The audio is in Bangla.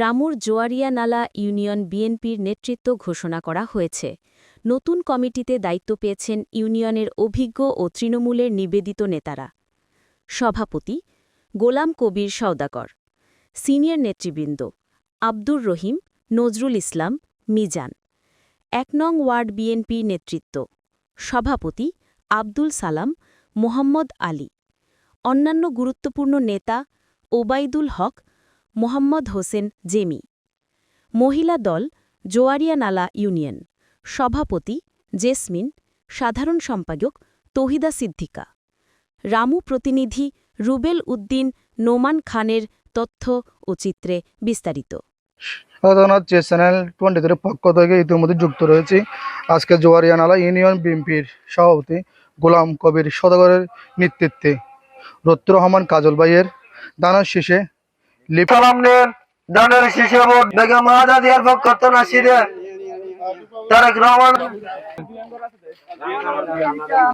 রামুর জোয়ারিয়া নালা ইউনিয়ন বিএনপির নেতৃত্ব ঘোষণা করা হয়েছে। নতুন কমিটিতে দায়িত্ব পেয়েছেন ইউনিয়নের অভিজ্ঞ ও তৃণমূলের নিবেদিত নেতারা। সভাপতি গোলাম কবির সওদাকর সিনিয়র নেতৃবৃন্দ আব্দুর রহিম, নজরুল ইসলাম, মিজান। এক নং ওয়ার্ড বিএনপি নেতৃত্ব। সভাপতি আব্দুল সালাম, মোহাম্মদ আলী। অন্যান্য গুরুত্বপূর্ণ নেতা ওবায়দুল হক মোহাম্মদ হোসেন জেমি। মহিলা দল, জোয়ারিয়ানালা ইউনিয়ন। সভাপতি, জেসমিন। সাধারণ সম্পাদক, তহিদা সিদ্দিকা। রামু প্রতিনিধি, রুবেল উদ্দিন, নোমান খানের তথ্য ও চিত্রে বিস্তারিত। যে চ্যানেল পক্ষ থেকে। ইতিমধ্যে যুক্ত রয়েছি আজকে জোয়ারিয়ানালা ইউনিয়ন বিএনপির সভাপতি গোলাম কবির সদাগরের নেতৃত্বে। রত্তুর রহমান, কাজল ভাইয়ের দানার শেষে লিপ সালামদের দানের শিশু বেগম আজাদিয়ার পক্ষ নাসিরে তারেক রহমান।